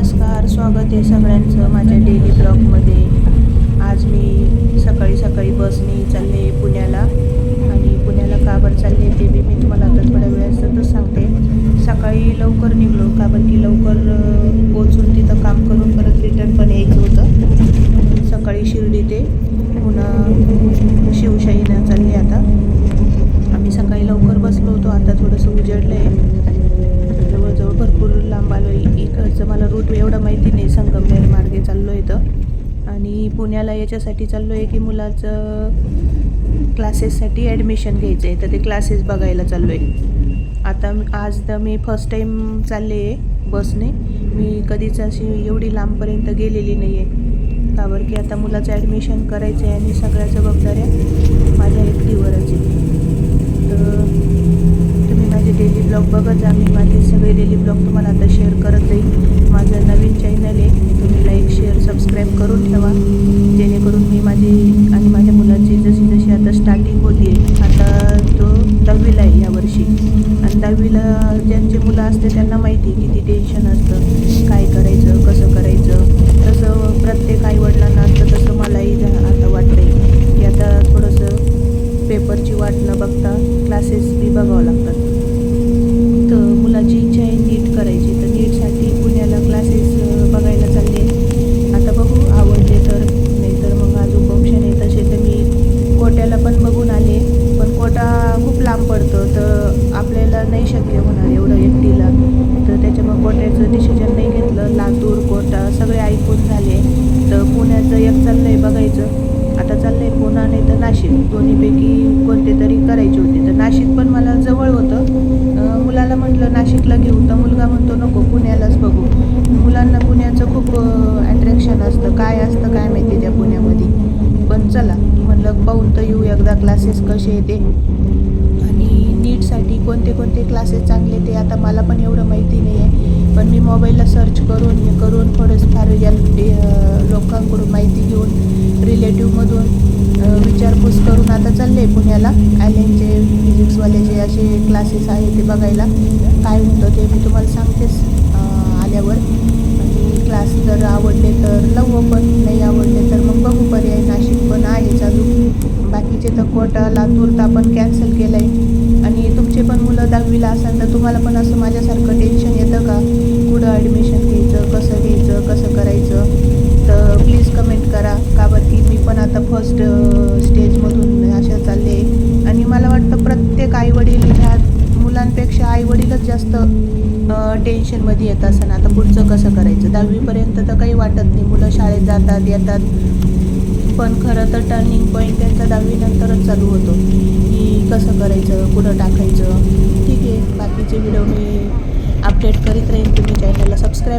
नमस्कार स्वागत आहे सगळ्यांचं माझ्या डेली ब्लॉगमध्ये आज मी सकाळी सकाळी बसने चालले पुण्याला. आणि पुण्याला का बरं चालले ते बी मी तुम्हाला आता थोड्या वेळातच सांगते. सकाळी लवकर निघलो का की लवकर पोचून तिथं काम करून परत रिटर्न पण यायचं होतं. सकाळी शिर्डी ते पुन्हा शिवशाहीनं चालली आता आम्ही सकाळी लवकर बसलो होतो आता थोडंसं उजेडलं आहे जवळजवळ भरपूर लांब आलो जायचं मला रूट एवढं माहिती नाही. संगमनेर मार्गे चाललो इथं आणि पुण्याला याच्यासाठी चाललो आहे की मुलाचं क्लासेससाठी ॲडमिशन घ्यायचं आहे तर ते क्लासेस बघायला चाललो आहे आता आज तर मी फर्स्ट टाईम चालले आहे बसने मी कधीच अशी एवढी लांबपर्यंत गेलेली नाही आहे का बरं की आता मुलाचं ॲडमिशन करायचं आहे आणि सगळ्या जबाबदाऱ्या माझ्या एकटीवरच आहे तर तुम्ही माझे डेली ब्लॉग बघत जा. मी माझे सगळे डेली ब्लॉग तुम्हाला आता शेअर करत जाईल माझं नवीन चॅनल आहे तुम्ही लाईक शेअर सबस्क्राईब करून ठेवा जेणेकरून मी माझी आणि माझ्या मुलाची जशी जशी आता स्टार्टिंग होती आता तो दहावीला आहे यावर्षी आणि दहावीला ज्यांची मुलं असते त्यांना माहिती आहे किती टेन्शन असतं काय करायचं कसं करायचं. तसं प्रत्येक आईवडिलांना असतं तसं मलाही जा- आता वाटतंय की आता थोडंसं पेपरची वाट न बघता क्लासेस बी बघावं लागतात. तर मुलाची इच्छा आहे नीट करायची. तर नीटसाठी पुण्याला क्लासेस बघायला चालले. आता बघू आवडले तर नाही तर मग अजून फंक्शन आहे तसे तर मी कोट्याला पण बघून आले पण कोटा खूप लांब पडतं तर आपल्याला नाही शक्य होणार एवढं एकटीला तर त्याच्यामुळे कोट्याचं डिसिजन नाही घेतलं लातूर कोटा सगळे ऐकून झाले तर पुण्याचं एक चाललं आहे बघायचं. आता चाललंय पुन्हा नाही तर नाशिक. दोन्हीपैकी कोणते तरी करायचे होते. तर नाशिक पण मला जवळ होतं. मुलाला म्हटलं नाशिकला घेऊ तर मुलगा म्हणतो नको पुण्यालाच बघू. मुलांना पुण्याचं खूप अट्रॅक्शन असतं. काय असतं काय माहिती त्या पुण्यामध्ये. पण चला म्हणलं पाहून तर येऊ. एकदा क्लासेस कसे येते आणि नीटसाठी कोणते कोणते क्लासेस चांगले ते आता मला पण एवढं माहिती नाही आहे मी मोबाईलला सर्च करून हे करून थोडंसं फार या लोकांकडून माहिती घेऊन रिलेटिव्हमधून विचारपूस करून आता चालले आहे पुण्याला. ॲलेनचे फिजिक्सवाले जे असे क्लासेस आहे ते बघायला. काय होतं ते मी तुम्हाला सांगतेच आल्यावर. आणि क्लास जर आवडले तर लावू पण नाही आवडले तर मग बघू पर्याय नाशिक पण आहे चालू. बाकीचे तर कोटा लातूर तर आपण कॅन्सल केलं आहे आणि तुमचे पण मुलं दहावीला असाल तर तुम्हाला पण असं माझ्यासारखं टेन्शन स्टेजमधून असे चालले. आणि मला वाटतं प्रत्येक आईवडील ह्या मुलांपेक्षा आईवडीलच जास्त टेन्शनमध्ये येत असताना आता पुढचं कसं करायचं? दहावीपर्यंत तर काही वाटत नाही. मुलं शाळेत जातात येतात. पण खरं तर टर्निंग पॉईंट त्यांचा दहावीनंतरच चालू होतो. की कसं करायचं? कुठं टाकायचं? ठीक आहे. बाकीचे व्हिडिओ मी अपडेट करीत राहीन. तुम्ही चॅनलला सबस्क्राईब